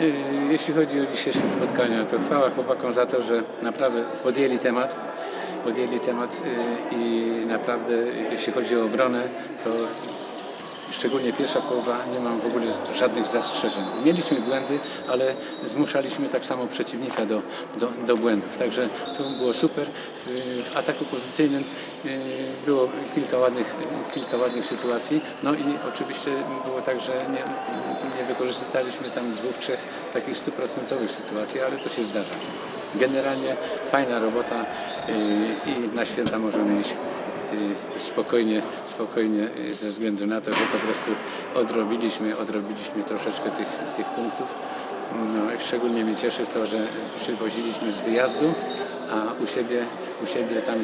Yy, Jeśli chodzi o dzisiejsze spotkania, to chwała chłopakom za to, że naprawdę podjęli temat. Podjęli temat yy, i naprawdę jeśli chodzi o obronę, to szczególnie pierwsza połowa nie mam w ogóle żadnych zastrzeżeń. Mieliśmy błędy, ale zmuszaliśmy tak samo przeciwnika do, do, do błędów. Także to było super. W, ataku pozycyjnym yy, było kilka ładnych, kilka ładnych sytuacji. No i oczywiście było tak, że nie, nie wykorzystaliśmy tam dwóch, trzech takich stuprocentowych sytuacji, ale to się zdarza. Generalnie fajna robota yy, i na święta możemy y, spokojnie, spokojnie y, ze względu na to, że po prostu odrobiliśmy, odrobiliśmy troszeczkę tych, tych punktów. No, szczególnie mnie cieszy to, że przywoziliśmy z wyjazdu, a u siebie, u siebie tam y,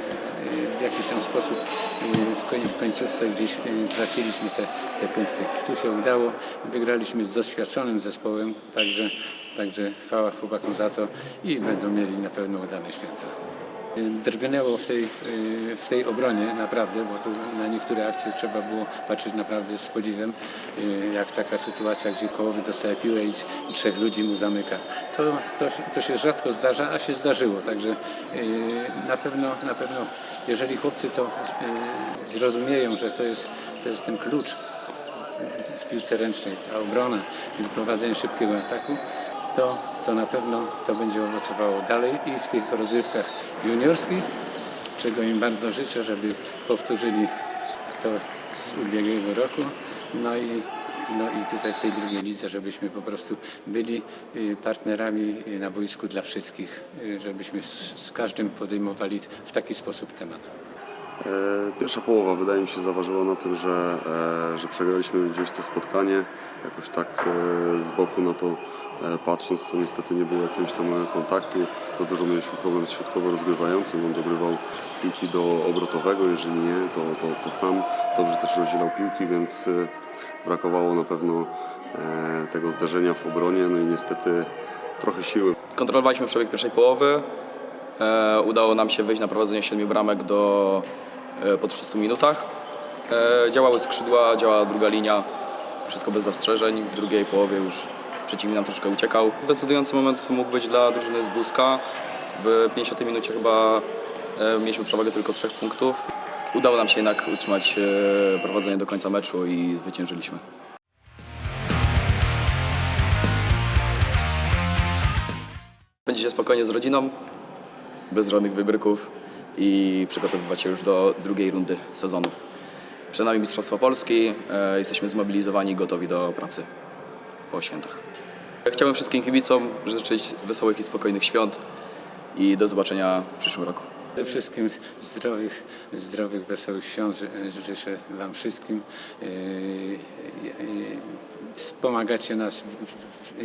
w jakiś tam sposób y, w, koń, w końcówce gdzieś traciliśmy te, te punkty. Tu się udało, wygraliśmy z doświadczonym zespołem, także, także chwała chłopakom za to i będą mieli na pewno udane święta. Drgnęło w tej, y, w tej obronie naprawdę, bo tu na niektóre akcje trzeba było patrzeć naprawdę z podziwem, y, jak taka sytuacja, gdzie kołowy dostaje piłę i trzech ludzi mu zamyka. To, to, to się rzadko zdarza, a się zdarzyło, także y, na pewno, na pewno jeżeli chłopcy to zrozumieją, że to jest, to jest ten klucz w piłce ręcznej, ta obrona i prowadzenie szybkiego ataku, to, to na pewno to będzie owocowało dalej i w tych rozrywkach juniorskich, czego im bardzo życzę, żeby powtórzyli to z ubiegłego roku. No i, no i tutaj w tej drugiej lidze, żebyśmy po prostu byli y, partnerami y, na boisku dla wszystkich, y, żebyśmy z, z każdym podejmowali w taki sposób temat. E, Pierwsza połowa wydaje mi się zaważyła na tym, że, e, że przegraliśmy gdzieś to spotkanie. Jakoś tak e, z boku na to patrząc, to niestety nie było jakiegoś tam kontaktu. Za dużo mieliśmy problem z środkowo rozgrywającym. On dogrywał piłki do obrotowego, jeżeli nie, to, to, to sam dobrze też rozdzielał piłki, więc brakowało na pewno tego zderzenia w obronie. No i niestety trochę siły Kontrolowaliśmy przebieg pierwszej połowy. Udało nam się wyjść na prowadzenie siedmiu bramek do, po 30 minutach. E, działały skrzydła, działała druga linia. Wszystko bez zastrzeżeń. W drugiej połowie już przeciwnik nam troszkę uciekał. Decydujący moment mógł być dla drużyny z Buzka. W 50 minucie chyba e, mieliśmy przewagę tylko trzech punktów. Udało nam się jednak utrzymać e, prowadzenie do końca meczu i zwyciężyliśmy. Będzie spokojnie z rodziną, bez żadnych wybryków i przygotowywać się już do drugiej rundy sezonu. Przed nami Mistrzostwa Polski, e, jesteśmy zmobilizowani i gotowi do pracy po świętach. Chciałbym wszystkim kibicom życzyć wesołych i spokojnych świąt i do zobaczenia w przyszłym roku. Przede wszystkim zdrowych, zdrowych, wesołych świąt ży- życzę Wam wszystkim. Yy, yy, Wspomagacie nas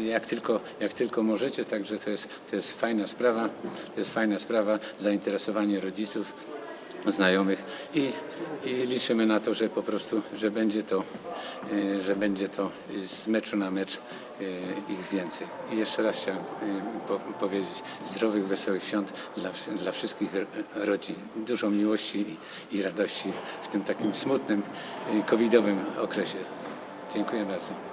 jak tylko, jak tylko możecie, także to jest, to jest fajna sprawa. To jest fajna sprawa, zainteresowanie rodziców, znajomych i, i liczymy na to, że po prostu, że będzie to, yy, że będzie to z meczu na mecz yy, ich więcej. I jeszcze raz chciałem yy, po, powiedzieć zdrowych, wesołych świąt dla, dla wszystkich ro- rodzin. Dużo miłości i, i radości w tym takim smutnym, covidowym okresie. Dziękuję bardzo.